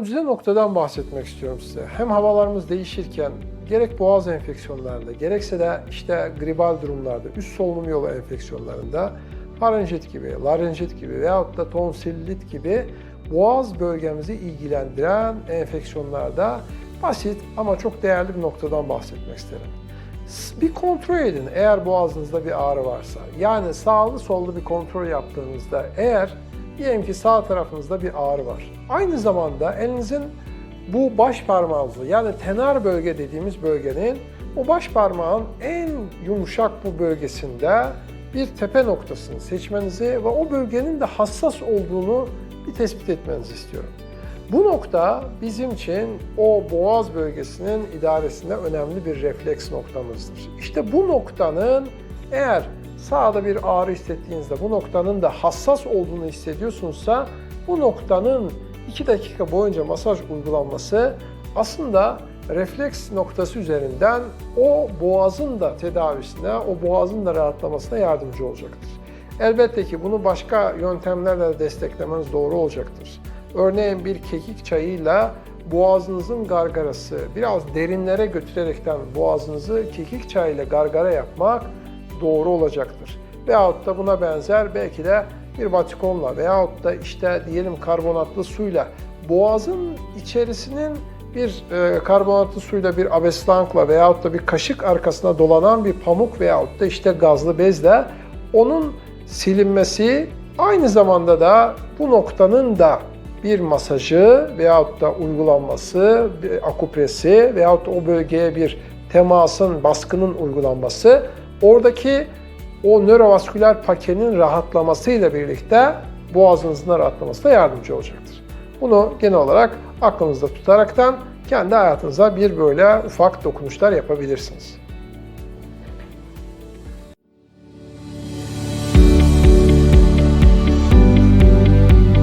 güzide noktadan bahsetmek istiyorum size. Hem havalarımız değişirken gerek boğaz enfeksiyonlarında gerekse de işte gribal durumlarda, üst solunum yolu enfeksiyonlarında farenjit gibi, larenjit gibi veyahut da tonsillit gibi boğaz bölgemizi ilgilendiren enfeksiyonlarda basit ama çok değerli bir noktadan bahsetmek isterim. Bir kontrol edin eğer boğazınızda bir ağrı varsa. Yani sağlı sollu bir kontrol yaptığınızda eğer diyelim ki sağ tarafınızda bir ağrı var. Aynı zamanda elinizin bu baş parmağınızı yani tenar bölge dediğimiz bölgenin o baş parmağın en yumuşak bu bölgesinde bir tepe noktasını seçmenizi ve o bölgenin de hassas olduğunu bir tespit etmenizi istiyorum. Bu nokta bizim için o boğaz bölgesinin idaresinde önemli bir refleks noktamızdır. İşte bu noktanın eğer sağda bir ağrı hissettiğinizde bu noktanın da hassas olduğunu hissediyorsunuzsa bu noktanın 2 dakika boyunca masaj uygulanması aslında refleks noktası üzerinden o boğazın da tedavisine, o boğazın da rahatlamasına yardımcı olacaktır. Elbette ki bunu başka yöntemlerle de desteklemeniz doğru olacaktır. Örneğin bir kekik çayıyla boğazınızın gargarası biraz derinlere götürerekten boğazınızı kekik çayıyla gargara yapmak doğru olacaktır. Veyahut da buna benzer belki de bir batikonla veyahut da işte diyelim karbonatlı suyla boğazın içerisinin bir e, karbonatlı suyla bir abeslankla veyahut da bir kaşık arkasına dolanan bir pamuk veyahut da işte gazlı bezle onun silinmesi aynı zamanda da bu noktanın da bir masajı veyahut da uygulanması, akupresi veyahut da o bölgeye bir temasın, baskının uygulanması oradaki o nörovasküler pakenin rahatlamasıyla birlikte boğazınızın rahatlamasına yardımcı olacaktır. Bunu genel olarak aklınızda tutaraktan kendi hayatınıza bir böyle ufak dokunuşlar yapabilirsiniz.